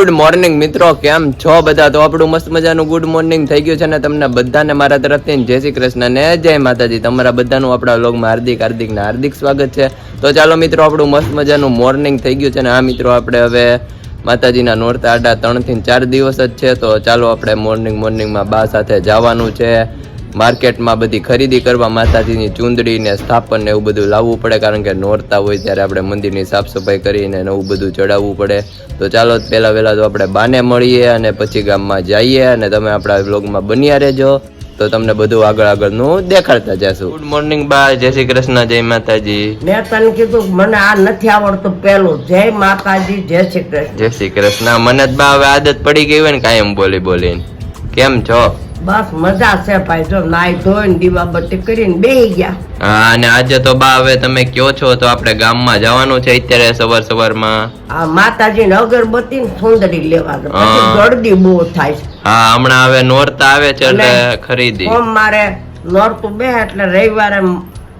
Good morning મિત્રો. કેમ છો બધા? તો આપણું મસ્ત મજાનું ગુડ મોર્નિંગ થઈ ગયું છે ને તમને બધાને મારા તરફથી જય શ્રી કૃષ્ણ ને જય માતાજી. તમારા બધાનું આપણા લોગમાં હાર્દિક હાર્દિક ને હાર્દિક સ્વાગત છે. તો ચાલો મિત્રો, આપણું મસ્ત મજાનું મોર્નિંગ થઈ ગયું છે ને આ મિત્રો, આપણે હવે માતાજીના નોરતા આડા ત્રણથી ચાર દિવસ જ છે. તો ચાલો આપણે મોર્નિંગ મોર્નિંગમાં બા સાથે જવાનું છે. માર્કેટમાં બધી ખરીદી કરવા માતાજીની ચૂંદડી ને સ્થાપન ને એવું બધું લાવવું પડે કારણ કે નોરતા હોય ત્યારે આપણે મંદિરની સાફ સફાઈ કરીને નવું બધું ચડાવવું પડે. તો ચાલો પહેલાં વહેલાં તો આપણે બાને મળીએ અને પછી ગામમાં જઈએ અને તમે આપણા વ્લોગમાં બન્યા રહેજો. તો તમને બધું આગળ આગળનું દેખાડતા જશું. ગુડ મોર્નિંગ બા. જય શ્રી કૃષ્ણ જય માતાજી. મેં તને કીધું મને આ નથી આવડતું પેલું જય માતાજી જય શ્રી કૃષ્ણ. જય શ્રી કૃષ્ણ. મને જ બા હવે આદત પડી ગઈ હોય ને કાયમ બોલી બોલીને. કેમ છો? બસ મજા છે ભાઈ જો નાઈ ધોઈને દીવાબત્તી કરીને બેહી ગયા. હા અને આજે તો બા હવે તમે કયો છો તો આપણે ગામમાં જવાનું છે અત્યારે સવાર સવારમાં. આ માતાજીને અગરબત્તી ને સુંદરી લેવા. ગળદી બહુ થાય છે. હા હમણાં હવે નોરતા આવે છે એટલે ખરીદી ખરીદી. મારે નોરતું બે એટલે રવિવારે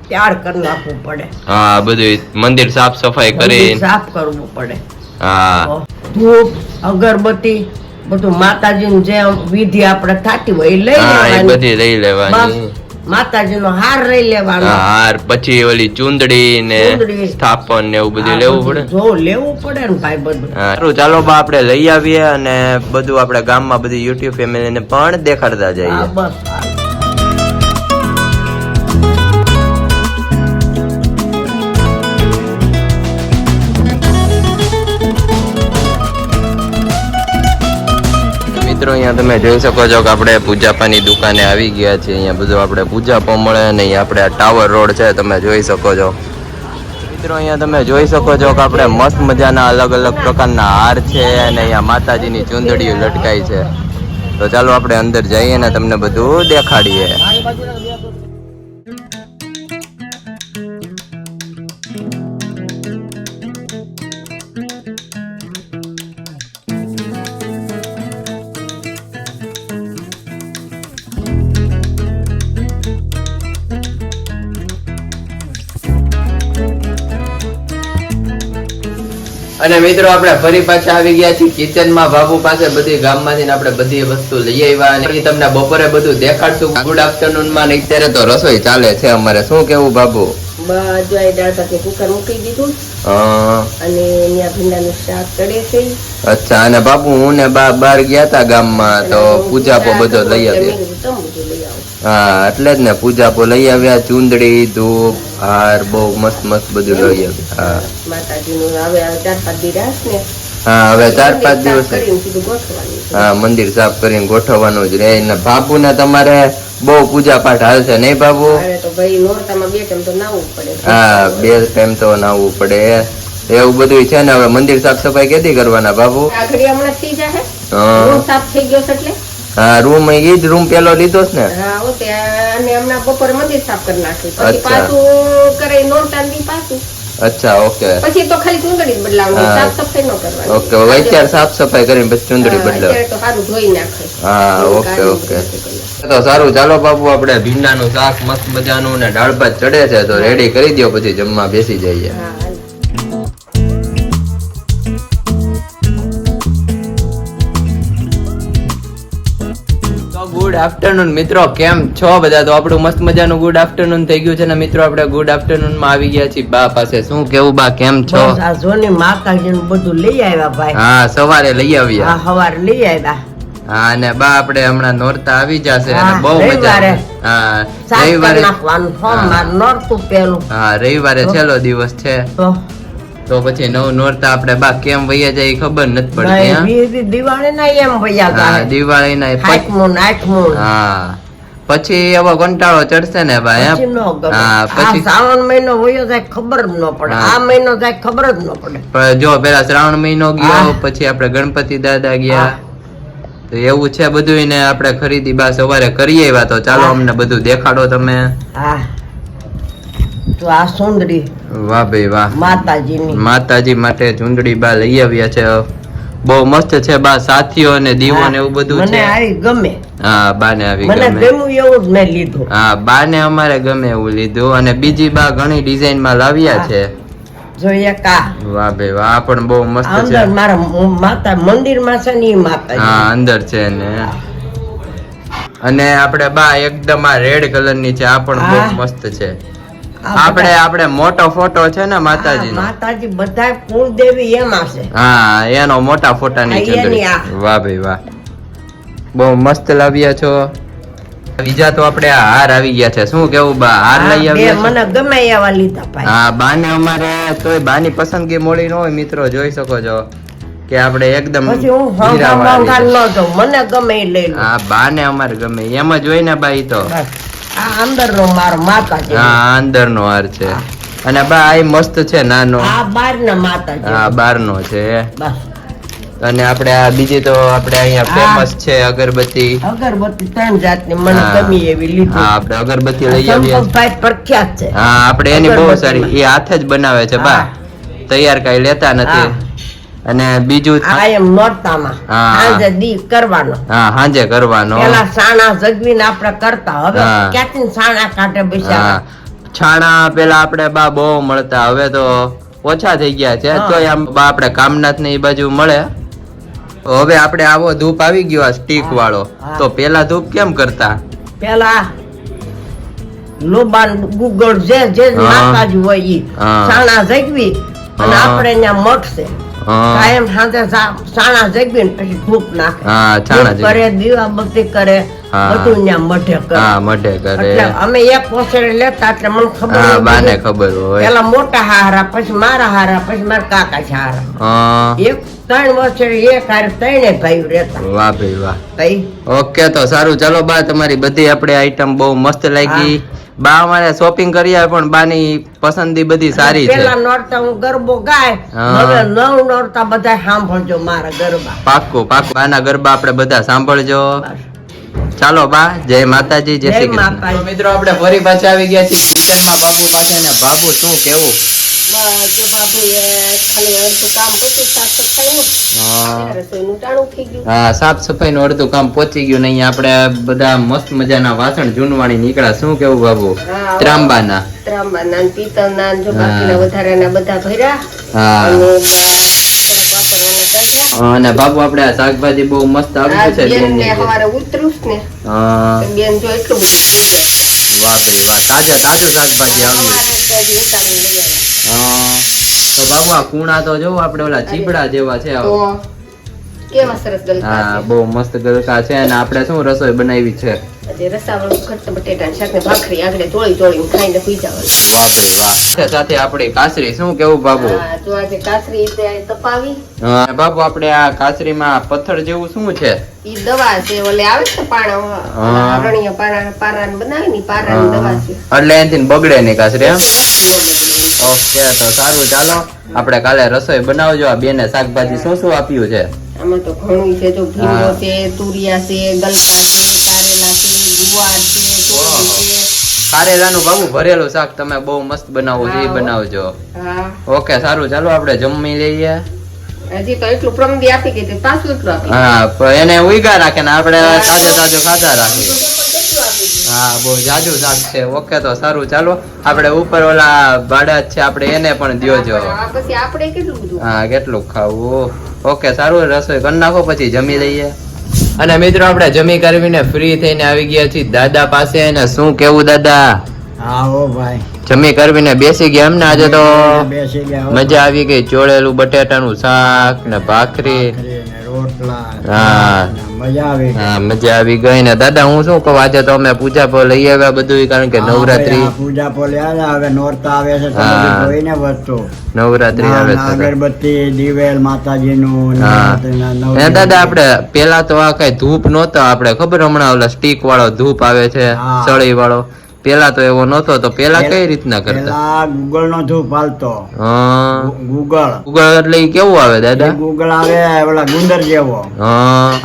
તૈયાર કરી નાખવું પડે. હા બધું મંદિર સાફ સફાઈ કરી સાફ કરવું પડે. હા. ધૂપ અગરબત્તી બધું માતાજીની જે વિધિ આપણે થતી હોય એ લઈ લેવાની. બધી લઈ લેવાની. માતાજીનો હાર લઈ લેવાનો. હાર પછી ઓલી ચુંદડી ને સ્થાપન ને એવું બધું લેવું પડે? જો લેવું પડે ને ભાઈ બધું. સારું ચાલો બા આપણે લઈ આવીએ અને બધું આપણે ગામમાં બધી યુટ્યુબ ફેમિલી ને પણ દેખાડતા જઈએ. બસ મિત્રો, અહીંયા તમે જોઈ શકો છો કે આપણે પૂજાપાની દુકાને આવી ગયા છીએ. અહીંયા બધું આપણે પૂજાપો મળે અને અહીંયા આપણે આ ટાવર રોડ છે, તમે જોઈ શકો છો. મિત્રો, અહીંયા તમે જોઈ શકો છો કે આપણે મસ્ત મજાના અલગ અલગ પ્રકારના હાર છે અને અહીંયા માતાજીની ચૂંદડીઓ લટકાઈ છે. તો ચાલો આપણે અંદર જઈએ ને તમને બધું દેખાડીએ. અને મિત્રો આપણે ફરી પાછા આવી ગયા છીએ કિચનમાં. બાબુ પાસે બધી ગામમાંથી આપણે બધી વસ્તુ લઈ આવ્યા અને તમને બપોરે બધું દેખાડશું. ગુડ આફ્ટરનૂનમાં અત્યારે તો રસોઈ ચાલે છે અમારે. શું કેવું બાબુ? અચ્છા અને બાપુ હું ને બા બહાર ગયા તા ગામમાં તો પૂજા બધો લઈ આવ્યા. હા એટલે જ ને પૂજા પો લઈ આવ્યા ચૂંદડી ધૂપ હાર બહુ મસ્ત મસ્ત બધું લઈ આવ્યા. હા. માતાજીનું હવે ચાર પાંચ દી ને હા હવે ચાર પાંચ દિવસ. હા મંદિર સાફ કરીને ગોઠવવાનું જ રે ને બાપુ ને તમારે બહુ પૂજા પાઠ હાલશે નહીં બાબુ હા બે ટાઈમ તો નાવું પડે. એવું બધું છે ને હવે મંદિર સાફ સફાઈ કેથી કરવાના બાબુ. સાફ થઈ ગયો એટલે. હા રૂમ એ જ રૂમ પેલો લીધો છે ને. હા તે અને હમણાં બપોર મંદિર સાફ કરી નાખ્યું. પછી પાછું કરે નોરતા દી પાછું. અચ્છા ઓકે. પછી તો ખાલી ચુંદડી બદલાવવાની સાફ સફાઈ ન કરવાની. ઓકે અત્યારે સાફ સફાઈ કરીને પછી ચુંદડી બદલાવ તો સારું ધોઈ નાખે. હા ઓકે ઓકે. તો સારું ચાલો બાપુ આપણે ભીંડાનું શાક મસ્ત મજાનું ને દાળ ભાત ચડે છે તો રેડી કરી દો પછી જમવા બેસી જઈએ. હા ગુડ આફ્ટરનૂન મિત્રો. કેમ છો બધા? તો આપણું મસ્ત મજાનું ગુડ આફ્ટરનૂન થઈ ગયું છે ને મિત્રો આપણે ગુડ આફ્ટરનૂનમાં આવી ગયા છીએ બા પાસે. શું કેવું બા? કેમ છો? આ જોની માતાજીનું બધું લઈ આવ્યા ભાઈ. હા સવારે લઈ હા સવારે લઈ આવ્યા. હા અને બા આપણે હમણાં નોરતા આવી જશે અને બહુ મજા. હા રવિવારે નાખવાનું નોરતું પેલું હા રવિવારે છેલ્લો દિવસ છે. તો પછી નવ નોરતા આપણે બા કેમ વૈયા જાય ખબર નથી પડતી હા? દિવાળી ના એમ વૈયા જાય. દિવાળી ના આઠમું આઠમું હા. પછી એવો કંટાળો ચડશે ને ભાઈ હા? પછી શ્રાવણ મહિનો વયો જાય ખબર ન પડે. આ મહિનો જાય ખબર જ ન પડે. પણ જો પેલા શ્રાવણ મહિનો ગયો પછી આપણે ગણપતિ દાદા ગયા. તો એવું છે બધું ને આપણે ખરીદી બા સવારે કરીએ એવા તો ચાલો અમને બધું દેખાડો તમે. હા. તો આ સુંદરી વાહ ભાઈ વાહ. માતાજીની. માતાજી માટે ચુંદડી બા લઈ આવ્યા છે. બહુ મસ્ત છે બા સાથીઓ અને દીવો ને એવું બધું મને આવી ગમે. હા બા ને આવી મને ગમ્યું એવું જ મેં લીધું. હા બા ને અમારે ગમે એવું લીધું. અને બીજી બા ઘણી ડિઝાઇનમાં લાવ્યા છે. જોઈએ કા. વાહ ભાઈ વાહ પણ બહુ મસ્ત છે. અંદર મારા માતા મંદિરમાં છે ને માતા હા અંદર છે ને. અને આપણે બા એકદમ આ રેડ કલરની છે. આ પણ બહુ મસ્ત છે. આપણે આપણે મોટો ફોટો છે ને માતાજી માતાજી બધા કુળદેવી એમાં છે. હા એનો મોટા ફોટા ની ચંદ્રી વાહ ભાઈ વાહ. બહુ મસ્ત લાવ્યા છો. બીજા તો આપણે હાર આવી ગયા છે. શું કેવું બા હાર લઈ આવ્યા? મને ગમે એવા લીધા ભાઈ. હા બાને અમારે તોય બાની પસંદગી મળી ન હોય મિત્રો જોઈ શકો છો. કે આપણે એકદમ મને ગમે લઈ હા બાને અમારે ગમે. એમ જ હોય ને બાઈ તો. આ અંદર નો મારો માતાજી હા અંદરનો હાર છે. અને બા આ મસ્ત છે નાનો. આ બારનો માતાજી હા બારનો છે. બસ. અને આપણે આ બીજી તો આપણે અહીંયા ફેમસ છે અગરબત્તી. અગરબત્તી ત્રણ જાતની મને ગમી એવી હા આપણે અગરબત્તી લઈ આવીએ સંપતભાઈ પ્રખ્યાત છે. હા આપણે એની બહુ સારી એ હાથે જ બનાવે છે બા. તૈયાર કઈ લેતા નથી. અને બીજું આઈ એમ નોરતામાં. હા. સાંજે દી કરવાનો. હા હાંજે કરવાનો. પેલા સાણા જગવીને આપણે કરતા હવે ક્યાંથી સાણા કાઢે બેસ્યા? છાણા પેલા આપણે બા બહુ મળતા હવે તો ઓછા થઈ ગયા છે. તો આમ બા આપણે કામનાથ ને એ બાજુ મળે. હવે આપણે આવો ધૂપ આવી ગયો આ સ્ટીક વાળો. તો પેલા ધૂપ કેમ કરતા? પેલા લોબાન ગુગળ જે જે નાકાજ હોય ઈ. સાણા જગવી અને આપણે ત્યાં મઠ હા. કાયમ સાંજે સાણા જગવી ને પછી ધૂપ નાખે. હા છાણા ધૂપ કરે કરે બધું ત્યાં મઢે કરે. હા મઢે કરે. અમે એક પોસડે લેતા એટલે મને ખબર બાને ખબર હોય. પેલા મોટા હારા પછી મારા હારા પછી મારા કાકા છે હારા. એક ત્રણ વર્ષે એક હારે ત્રણે ભાઈ રહેતા. વાહ ભાઈ વાહ. ભાઈ ઓકે તો સારું. ચાલો બા તમારી બધી આપણે આઈટમ બહુ મસ્ત લાગી. બા અમારે શોપિંગ કરી આવે પણ બાની પસંદી બધી સારી છે. પેલા નોરતા હું ગરબો ગાય હવે નવ નોરતા બધા સાંભળજો મારા ગરબા. પાક્કું પાક્કું. બાના ગરબા આપણે બધા સાંભળજો. ચાલો બા જય માતાજી જય શ્રી કૃષ્ણ. મિત્રો આપણે ફરી પાછા આવી ગયા છીએ કિચનમાં બાપુ પાસે ને બાપુ શું કેવું? જો બાપુએ ખાલી અડધું કામ પછી સાફ હા. સફાઈ નું અડધું કામ પહોંચી ગયું નહીં આપણે બધા મસ્ત મજાના વાસણ જૂનવાણી નીકળ્યા. શું કેવું બાબુ. ત્રાંબાના. ત્રાંબાના ને પિત્તળના જો બાકીના વધારાના બધા ભર્યા. હા. અને બસ થોડાક વાપરવાના કર્યા. અને બાબુ આપણે આ શાકભાજી બહુ મસ્ત આવ્યું છે ને. હા. બેન જો એટલું બધું. વાહ ભાઈ વાહ તાજે તાજું શાકભાજી આવ્યું તો બાબુ આ કુણા તો જો આપણે ઓલા ચીપડા જેવા છે તો કેવા સરસ ગલકા હા બહુ મસ્ત ગલકા છે અને આપણે શું રસોઈ બનાવી છે? આજે રસાવાળું ખટ્ટ બટેટા શાક ને ભાખરી આગળ ચોળી ચોળી ખાઈને પી જવાનું. સાથે આપણે કાસરી શું કેવું બાબુ? હા, જો આજે કાસરી તે તપાવી. હા, બાબુ આપણે આ કાસરીમાં પથ્થર જેવું શું છે? ઈ દવા છે ઓલે આવે છે પાણા હા. અરણ્ય પારા પારાને બનાવી ની પારાની દવા છે. એટલે એનથી બગડે કાસરી ન બગડે. ઓકે તો સારું ચાલો. આપણે કાલે રસોઈ બનાવજો આ બેને શાકભાજી શું શું આપ્યું છે? આમાં તો ઘણું છે જો ભીંડો છે તુરિયા છે ગલકા છે કારેલા છે ગુવાર છે કારેલાનું બાબુ ભરેલું શાક તમે બહુ મસ્ત બનાવો છો એ બનાવજો. ઓકે સારું ચાલો આપણે જમી લઈએ. હજી તો એટલું પ્રમદી આપી ગઈ પાછું એટલું હા એને ઉઈગા રાખે ને આપણે તાજો તાજો ખાતા રાખીએ. હા બહુ જાજુ શાક છે. ઓકે તો સારું. ચાલો આપણે ઉપર ઓલા ભાડા છે આપણે એને પણ દ્યોજો જો. પછી આપણે કેટલું હા કેટલું ખાવું? ઓકે સારું રસોઈ કરી નાખો પછી જમી લઈએ. અને મિત્રો આપણે જમી કરવીને ફ્રી થઈને આવી ગયા છીએ. દાદા પાસે અને શું કેવું દાદા? આવો ભાઈ. જમી કરવીને બેસી ગયા એમને આજે તો? મજા આવી ગઈ. ચોળેલું બટેટાનું શાક ને ભાખરી. ભાખરી રોટલા હા. મજા આવી. ગઈ. હા મજા આવી ગઈ ને. દાદા હું શું કહું? આજે તો અમે પૂજા પર લઈ આવ્યા બધું કારણ કે નવરાત્રી પૂજા પોલ્યા હવે નોરતા આવે છે. જોઈને વસ્તુ. નવરાત્રી આવે છે અગરબત્તી દિવેલ માતાજીનું હા. દાદા આપણે પેલા તો આ કઈ ધૂપ નહોતો આપણે ખબર હમણાં ઓલા સ્ટીક વાળો ધૂપ આવે છે સળી વાળો પેલા તો એવો નતો તો પેલા કઈ રીતના કરતા? ગૂગલ નો જો પાલતો હા. ગૂગલ ગૂગલ એટલે કેવું આવે દાદા? ગૂગલ આવે ઓલા ગુંદર જેવો.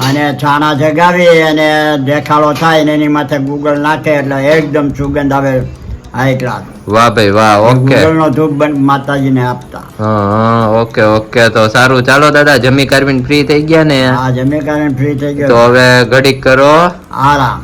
અને છાણા જગાવી અને દેખાડો થાય ને એની માથે ગૂગલ નાખે એટલે એકદમ સુગંધ આવે હાઈ ક્લાસ વાહ ભાઈ વાહ ઓકે. ગૂગલ નો ધૂપ બન- માતાજીને આપતા. હા હા ઓકે ઓકે તો સારું. ચાલો દાદા જમી કરવીને ફ્રી થઈ ગયા ને? આ જમી કારણે ફ્રી થઈ તો ગયો હવે ઘડીક કરો. આરામ.